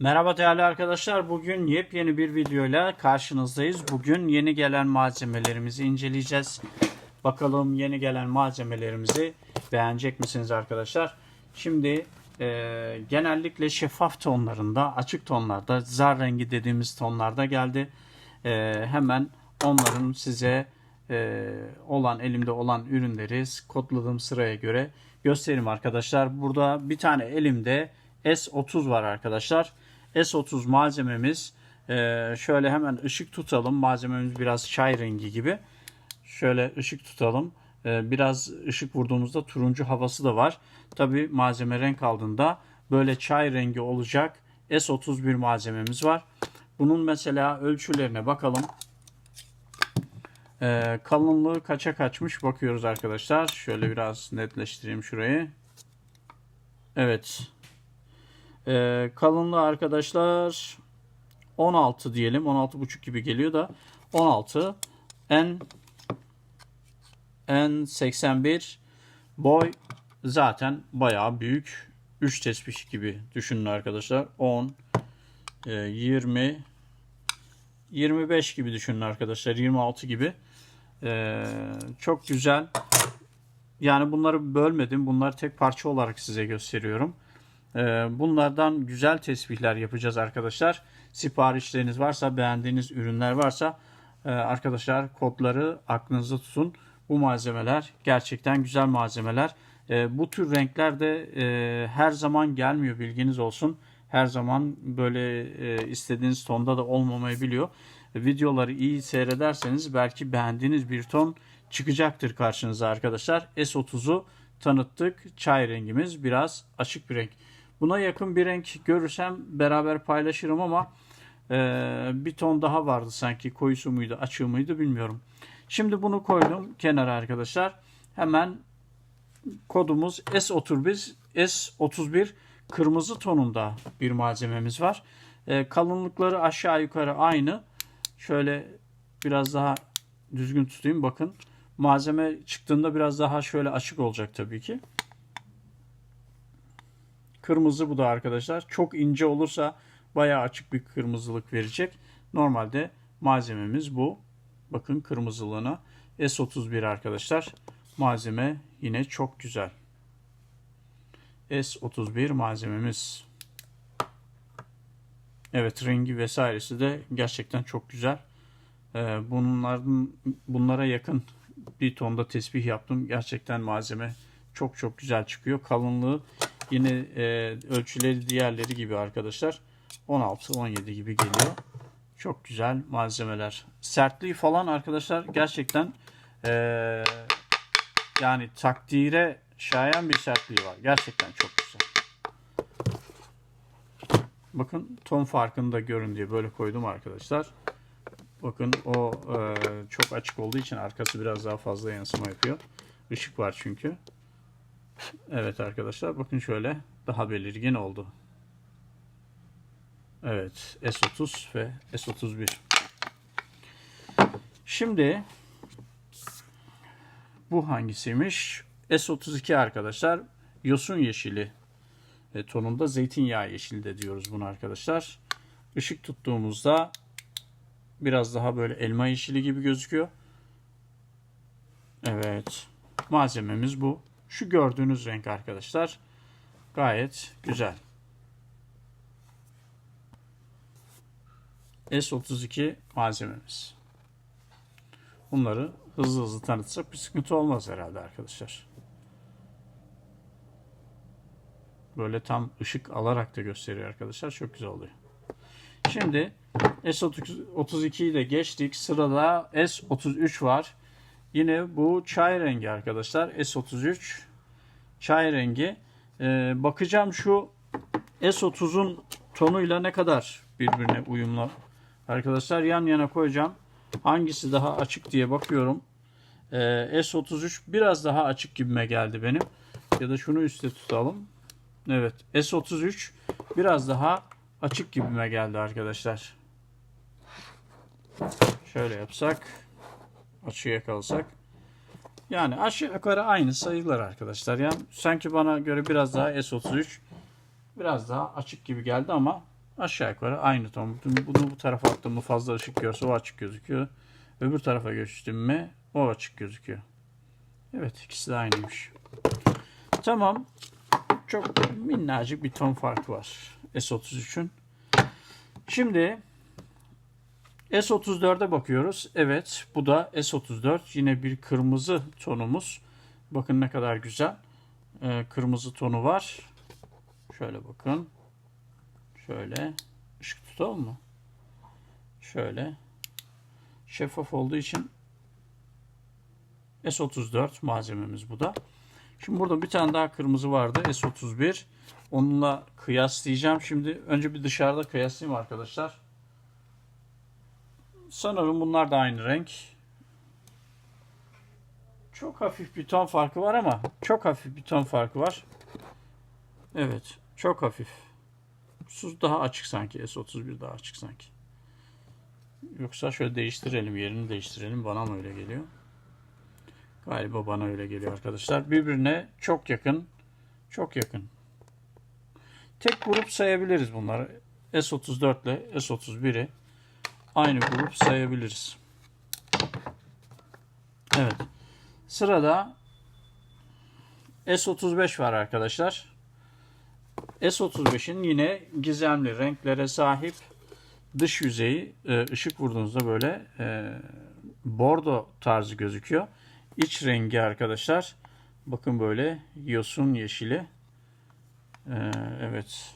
Merhaba değerli arkadaşlar. Bugün yepyeni bir videoyla karşınızdayız. Bugün yeni gelen malzemelerimizi inceleyeceğiz. Bakalım yeni gelen malzemelerimizi beğenecek misiniz arkadaşlar? Şimdi e, genellikle şeffaf tonlarında, açık tonlarda, zar rengi dediğimiz tonlarda geldi. E, hemen onların size e, olan elimde olan ürünleri kodladığım sıraya göre göstereyim arkadaşlar. Burada bir tane elimde S30 var arkadaşlar. S30 malzememiz e, şöyle hemen ışık tutalım. Malzememiz biraz çay rengi gibi. Şöyle ışık tutalım. E, biraz ışık vurduğumuzda turuncu havası da var. Tabi malzeme renk aldığında böyle çay rengi olacak S31 malzememiz var. Bunun mesela ölçülerine bakalım. E, kalınlığı kaça kaçmış bakıyoruz arkadaşlar. Şöyle biraz netleştireyim şurayı. Evet. Ee, kalınlığı arkadaşlar 16 diyelim. 16,5 gibi geliyor da 16 en en 81 boy zaten bayağı büyük. 3 tespih gibi düşünün arkadaşlar. 10 e, 20 25 gibi düşünün arkadaşlar. 26 gibi. Ee, çok güzel. Yani bunları bölmedim. Bunları tek parça olarak size gösteriyorum. Ee, bunlardan güzel tesbihler yapacağız arkadaşlar. Siparişleriniz varsa, beğendiğiniz ürünler varsa e, arkadaşlar kodları aklınızda tutun. Bu malzemeler gerçekten güzel malzemeler. E, bu tür renkler de e, her zaman gelmiyor bilginiz olsun. Her zaman böyle istediğiniz tonda da olmamayabiliyor. Videoları iyi seyrederseniz belki beğendiğiniz bir ton çıkacaktır karşınıza arkadaşlar. S30'u tanıttık. Çay rengimiz biraz açık bir renk. Buna yakın bir renk görürsem beraber paylaşırım ama e, bir ton daha vardı sanki koyusu muydu açığı mıydı bilmiyorum. Şimdi bunu koydum kenara arkadaşlar. Hemen kodumuz S31 S31 kırmızı tonunda bir malzememiz var. E, kalınlıkları aşağı yukarı aynı. Şöyle biraz daha düzgün tutayım bakın. Malzeme çıktığında biraz daha şöyle açık olacak tabii ki. Kırmızı bu da arkadaşlar. Çok ince olursa bayağı açık bir kırmızılık verecek. Normalde malzememiz bu. Bakın kırmızılığına. S31 arkadaşlar. Malzeme yine çok güzel. S31 malzememiz. Evet rengi vesairesi de gerçekten çok güzel. Ee, bunlardan bunlara yakın bir tonda tesbih yaptım. Gerçekten malzeme çok çok güzel çıkıyor. Kalınlığı Yine e, ölçüleri diğerleri gibi arkadaşlar. 16-17 gibi geliyor. Çok güzel malzemeler. Sertliği falan arkadaşlar gerçekten e, yani takdire şayan bir sertliği var. Gerçekten çok güzel. Bakın ton farkını da görün diye böyle koydum arkadaşlar. Bakın o e, çok açık olduğu için arkası biraz daha fazla yansıma yapıyor. Işık var çünkü. Evet arkadaşlar bakın şöyle daha belirgin oldu. Evet S30 ve S31. Şimdi bu hangisiymiş? S32 arkadaşlar. Yosun yeşili e, tonunda zeytinyağı yeşili de diyoruz bunu arkadaşlar. Işık tuttuğumuzda biraz daha böyle elma yeşili gibi gözüküyor. Evet. Malzememiz bu. Şu gördüğünüz renk arkadaşlar gayet güzel. S32 malzememiz. Bunları hızlı hızlı tanıtsak bir sıkıntı olmaz herhalde arkadaşlar. Böyle tam ışık alarak da gösteriyor arkadaşlar. Çok güzel oluyor. Şimdi S32'yi de geçtik. Sırada S33 var. Yine bu çay rengi arkadaşlar. S33 çay rengi. Ee, bakacağım şu S30'un tonuyla ne kadar birbirine uyumlu. Arkadaşlar yan yana koyacağım. Hangisi daha açık diye bakıyorum. Ee, S33 biraz daha açık gibime geldi benim. Ya da şunu üstte tutalım. Evet S33 biraz daha açık gibime geldi arkadaşlar. Şöyle yapsak açıya kalsak. Yani aşağı yukarı aynı sayılar arkadaşlar. Yani sanki bana göre biraz daha S33 biraz daha açık gibi geldi ama Aşağı yukarı aynı ton. Bunu bu tarafa attım mı fazla ışık görse o açık gözüküyor. Öbür tarafa geçtim mi o açık gözüküyor. Evet ikisi de aynıymış. Tamam. Çok minnacık bir ton farkı var S33'ün. Şimdi S34'e bakıyoruz. Evet bu da S34. Yine bir kırmızı tonumuz. Bakın ne kadar güzel. Ee, kırmızı tonu var. Şöyle bakın. Şöyle. Işık tutalım mı? Şöyle. Şeffaf olduğu için S34 malzememiz bu da. Şimdi burada bir tane daha kırmızı vardı. S31. Onunla kıyaslayacağım. Şimdi önce bir dışarıda kıyaslayayım arkadaşlar. Sanırım bunlar da aynı renk. Çok hafif bir ton farkı var ama çok hafif bir ton farkı var. Evet, çok hafif. Sus daha açık sanki. S31 daha açık sanki. Yoksa şöyle değiştirelim, yerini değiştirelim. Bana mı öyle geliyor? Galiba bana öyle geliyor arkadaşlar. Birbirine çok yakın. Çok yakın. Tek grup sayabiliriz bunları. S34 ile S31'i aynı grup sayabiliriz. Evet. Sırada S35 var arkadaşlar. S35'in yine gizemli renklere sahip dış yüzeyi e, ışık vurduğunuzda böyle e, bordo tarzı gözüküyor. İç rengi arkadaşlar bakın böyle yosun yeşili. E, evet.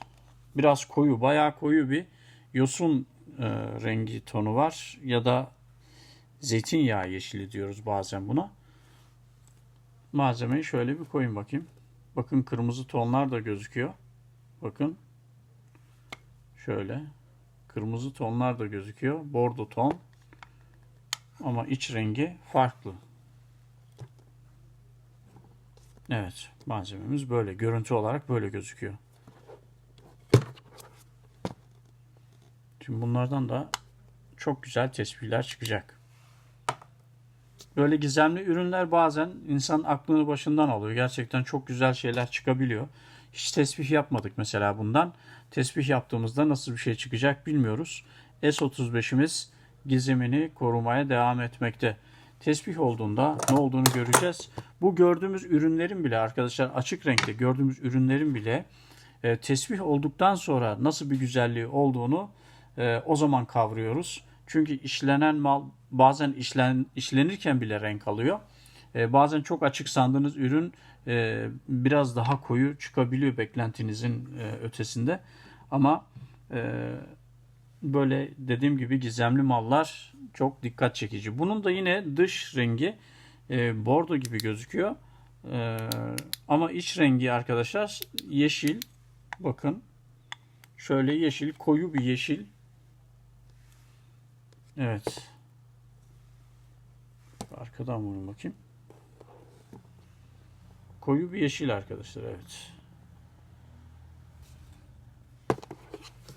Biraz koyu, bayağı koyu bir yosun e, rengi tonu var ya da zeytinyağı yeşili diyoruz bazen buna. Malzemeyi şöyle bir koyun bakayım. Bakın kırmızı tonlar da gözüküyor. Bakın. Şöyle. Kırmızı tonlar da gözüküyor. Bordo ton. Ama iç rengi farklı. Evet. Malzememiz böyle. Görüntü olarak böyle gözüküyor. Şimdi bunlardan da çok güzel tespihler çıkacak. Böyle gizemli ürünler bazen insan aklını başından alıyor. Gerçekten çok güzel şeyler çıkabiliyor. Hiç tesbih yapmadık mesela bundan. Tesbih yaptığımızda nasıl bir şey çıkacak bilmiyoruz. S35'imiz gizemini korumaya devam etmekte. Tesbih olduğunda ne olduğunu göreceğiz. Bu gördüğümüz ürünlerin bile arkadaşlar açık renkte gördüğümüz ürünlerin bile e, tesbih olduktan sonra nasıl bir güzelliği olduğunu e, o zaman kavruyoruz. Çünkü işlenen mal bazen işlen, işlenirken bile renk alıyor. E, bazen çok açık sandığınız ürün e, biraz daha koyu çıkabiliyor beklentinizin e, ötesinde. Ama e, böyle dediğim gibi gizemli mallar çok dikkat çekici. Bunun da yine dış rengi e, bordo gibi gözüküyor. E, ama iç rengi arkadaşlar yeşil. Bakın şöyle yeşil koyu bir yeşil. Evet. Arkadan vurun bakayım. Koyu bir yeşil arkadaşlar evet.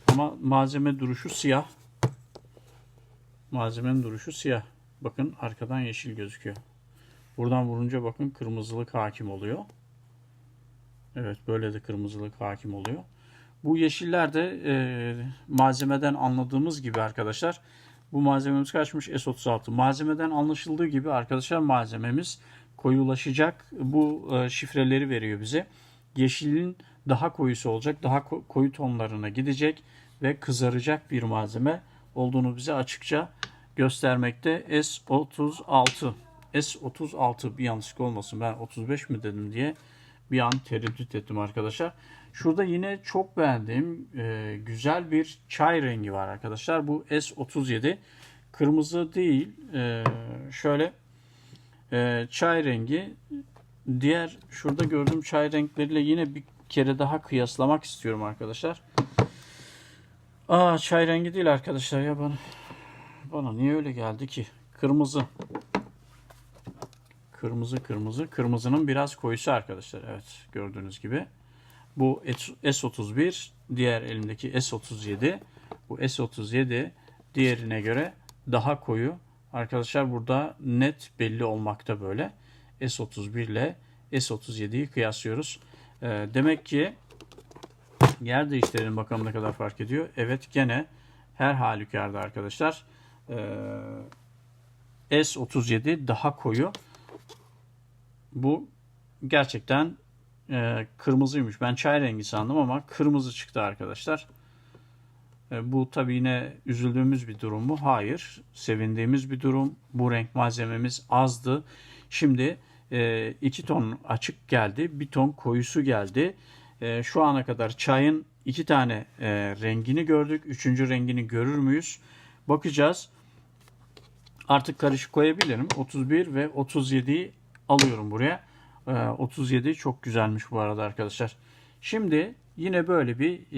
Ama malzeme duruşu siyah. Malzemenin duruşu siyah. Bakın arkadan yeşil gözüküyor. Buradan vurunca bakın kırmızılık hakim oluyor. Evet böyle de kırmızılık hakim oluyor. Bu yeşiller de e, malzemeden anladığımız gibi arkadaşlar. Bu malzememiz kaçmış? S36. Malzemeden anlaşıldığı gibi arkadaşlar malzememiz koyulaşacak. Bu e, şifreleri veriyor bize. Yeşilin daha koyusu olacak. Daha koyu tonlarına gidecek ve kızaracak bir malzeme olduğunu bize açıkça göstermekte. S36. S36 bir yanlışlık olmasın. Ben 35 mi dedim diye bir an tereddüt ettim arkadaşlar. Şurada yine çok beğendiğim e, güzel bir çay rengi var arkadaşlar. Bu S37. Kırmızı değil. E, şöyle e, çay rengi. Diğer şurada gördüğüm çay renkleriyle yine bir kere daha kıyaslamak istiyorum arkadaşlar. Aa çay rengi değil arkadaşlar ya bana. Bana niye öyle geldi ki? Kırmızı. Kırmızı kırmızı. Kırmızının biraz koyusu arkadaşlar. Evet gördüğünüz gibi. Bu S31, diğer elimdeki S37. Bu S37 diğerine göre daha koyu. Arkadaşlar burada net belli olmakta böyle. S31 ile S37'yi kıyaslıyoruz. Demek ki Yer değiştirelim bakalım ne kadar fark ediyor. Evet gene her halükarda arkadaşlar. Ee, S37 daha koyu. Bu gerçekten e, kırmızıymış. Ben çay rengi sandım ama kırmızı çıktı arkadaşlar. E, bu tabii yine üzüldüğümüz bir durum mu? Hayır. Sevindiğimiz bir durum. Bu renk malzememiz azdı. Şimdi 2 ton açık geldi. 1 ton koyusu geldi. E, şu ana kadar çayın 2 tane e, rengini gördük. Üçüncü rengini görür müyüz? Bakacağız. Artık karışık koyabilirim. 31 ve 37'yi alıyorum buraya. 37 çok güzelmiş bu arada arkadaşlar. Şimdi yine böyle bir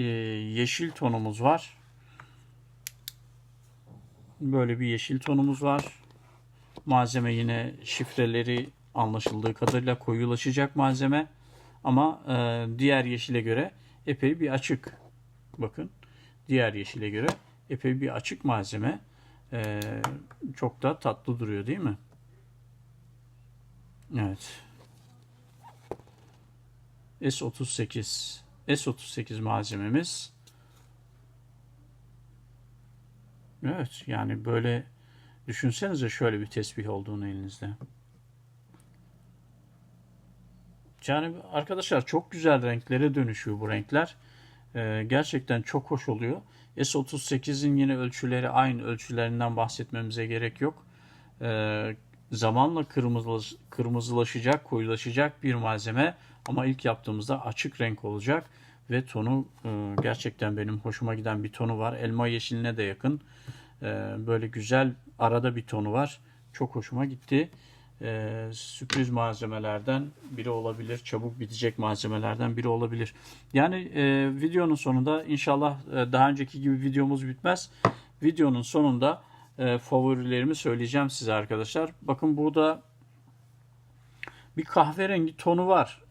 yeşil tonumuz var. Böyle bir yeşil tonumuz var. Malzeme yine şifreleri anlaşıldığı kadarıyla koyulaşacak malzeme. Ama e, diğer yeşile göre epey bir açık. Bakın diğer yeşile göre epey bir açık malzeme. E, çok da tatlı duruyor değil mi? Evet. S38 S38 malzememiz Evet yani böyle düşünsenize şöyle bir tesbih olduğunu elinizde. Yani arkadaşlar çok güzel renklere dönüşüyor bu renkler. Ee, gerçekten çok hoş oluyor. S38'in yine ölçüleri aynı ölçülerinden bahsetmemize gerek yok. Ee, zamanla kırmızılaş, kırmızılaşacak, koyulaşacak bir malzeme ama ilk yaptığımızda açık renk olacak ve tonu e, gerçekten benim hoşuma giden bir tonu var. Elma yeşiline de yakın. E, böyle güzel arada bir tonu var. Çok hoşuma gitti. E, sürpriz malzemelerden biri olabilir. Çabuk bitecek malzemelerden biri olabilir. Yani videonun sonunda inşallah daha önceki gibi videomuz bitmez. Videonun sonunda favorilerimi söyleyeceğim size arkadaşlar. Bakın burada bir kahverengi tonu var.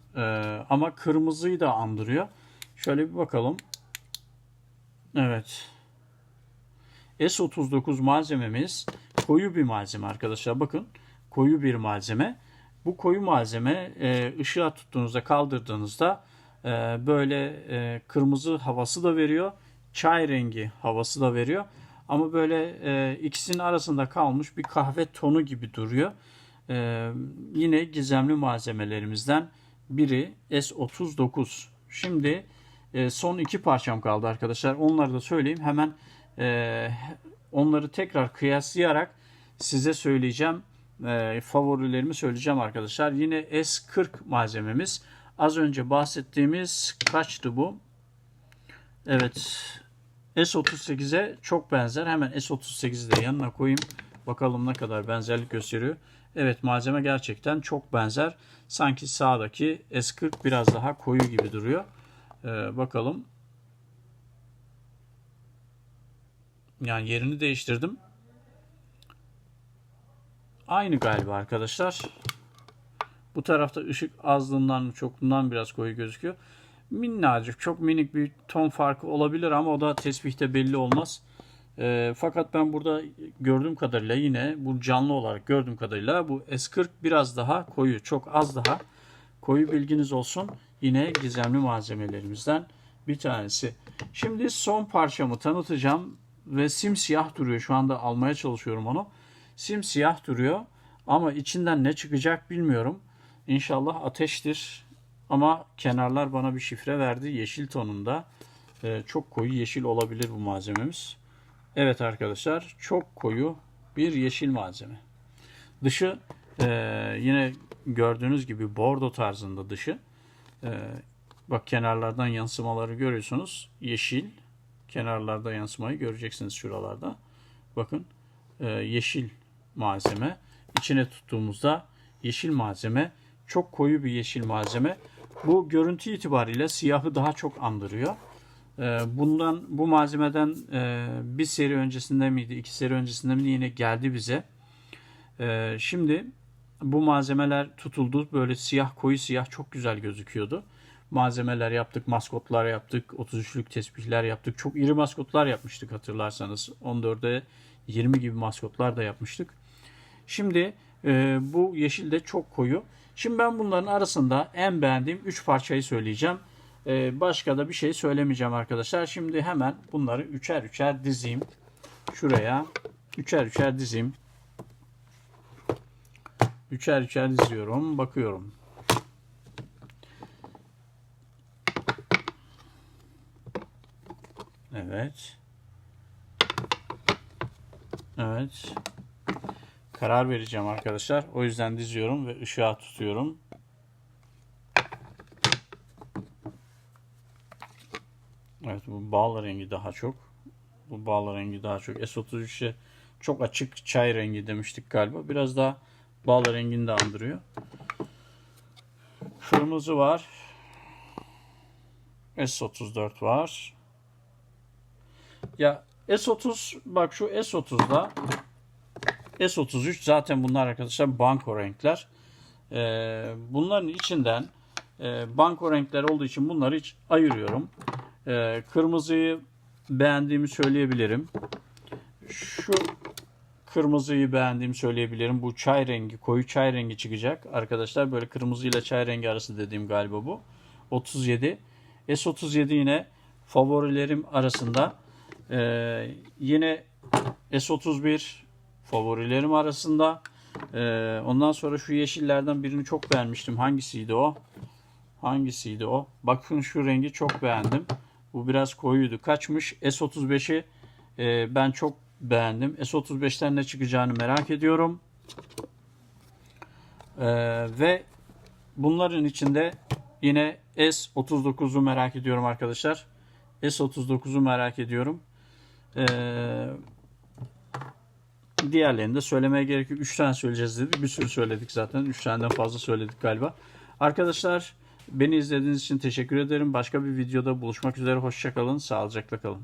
Ama kırmızıyı da andırıyor. Şöyle bir bakalım. Evet. S39 malzememiz koyu bir malzeme arkadaşlar. Bakın koyu bir malzeme. Bu koyu malzeme e, ışığa tuttuğunuzda kaldırdığınızda e, böyle e, kırmızı havası da veriyor. Çay rengi havası da veriyor. Ama böyle e, ikisinin arasında kalmış bir kahve tonu gibi duruyor. E, yine gizemli malzemelerimizden biri S39. Şimdi e, son iki parçam kaldı arkadaşlar. Onları da söyleyeyim. Hemen e, onları tekrar kıyaslayarak size söyleyeceğim. E, favorilerimi söyleyeceğim arkadaşlar. Yine S40 malzememiz. Az önce bahsettiğimiz kaçtı bu? Evet. S38'e çok benzer. Hemen S38'i de yanına koyayım. Bakalım ne kadar benzerlik gösteriyor. Evet malzeme gerçekten çok benzer. Sanki sağdaki S40 biraz daha koyu gibi duruyor. Ee, bakalım. Yani yerini değiştirdim. Aynı galiba arkadaşlar. Bu tarafta ışık azlığından çokluğundan biraz koyu gözüküyor. Minnacık çok minik bir ton farkı olabilir ama o da tesbihte belli olmaz. E, fakat ben burada gördüğüm kadarıyla yine bu canlı olarak gördüğüm kadarıyla bu S40 biraz daha koyu. Çok az daha koyu bilginiz olsun. Yine gizemli malzemelerimizden bir tanesi. Şimdi son parçamı tanıtacağım ve simsiyah duruyor. Şu anda almaya çalışıyorum onu. Simsiyah duruyor ama içinden ne çıkacak bilmiyorum. İnşallah ateştir. Ama kenarlar bana bir şifre verdi. Yeşil tonunda. Ee, çok koyu yeşil olabilir bu malzememiz. Evet arkadaşlar çok koyu bir yeşil malzeme. Dışı e, yine gördüğünüz gibi bordo tarzında dışı. E, bak kenarlardan yansımaları görüyorsunuz. Yeşil. Kenarlarda yansımayı göreceksiniz şuralarda. Bakın e, yeşil malzeme. İçine tuttuğumuzda yeşil malzeme. Çok koyu bir yeşil malzeme. Bu görüntü itibariyle siyahı daha çok andırıyor. Ee, bundan bu malzemeden e, bir seri öncesinde miydi, iki seri öncesinde miydi yine geldi bize. Ee, şimdi bu malzemeler tutuldu. Böyle siyah, koyu siyah çok güzel gözüküyordu. Malzemeler yaptık, maskotlar yaptık, 33'lük tesbihler yaptık. Çok iri maskotlar yapmıştık hatırlarsanız. 14'e 20 gibi maskotlar da yapmıştık. Şimdi e, bu yeşil de çok koyu. Şimdi ben bunların arasında en beğendiğim 3 parçayı söyleyeceğim. Ee, başka da bir şey söylemeyeceğim arkadaşlar. Şimdi hemen bunları üçer üçer dizeyim. Şuraya üçer üçer dizeyim. Üçer üçer diziyorum. Bakıyorum. Evet. Evet. Karar vereceğim arkadaşlar. O yüzden diziyorum ve ışığa tutuyorum. Evet bu bağla rengi daha çok. Bu bağla rengi daha çok. S33'e çok açık çay rengi demiştik galiba. Biraz daha bağla rengini de andırıyor. Kırmızı var. S34 var. Ya S30 bak şu S30'da S33 zaten bunlar arkadaşlar banko renkler. Ee, bunların içinden e, banko renkler olduğu için bunları hiç ayırıyorum. Ee, kırmızıyı beğendiğimi söyleyebilirim. Şu kırmızıyı beğendiğimi söyleyebilirim. Bu çay rengi, koyu çay rengi çıkacak. Arkadaşlar böyle kırmızı ile çay rengi arası dediğim galiba bu. 37. S37 yine favorilerim arasında. Ee, yine S31 favorilerim arasında. Ee, ondan sonra şu yeşillerden birini çok beğenmiştim. Hangisiydi o? Hangisiydi o? Bakın şu rengi çok beğendim. Bu biraz koyuydu. Kaçmış? S35'i e, ben çok beğendim. S35'ten ne çıkacağını merak ediyorum. Ee, ve bunların içinde yine S39'u merak ediyorum arkadaşlar. S39'u merak ediyorum. Ee, diğerlerini de söylemeye gerek yok. 3 tane söyleyeceğiz dedik. Bir sürü söyledik zaten. 3 taneden fazla söyledik galiba. Arkadaşlar beni izlediğiniz için teşekkür ederim. Başka bir videoda buluşmak üzere. Hoşçakalın. Sağlıcakla kalın.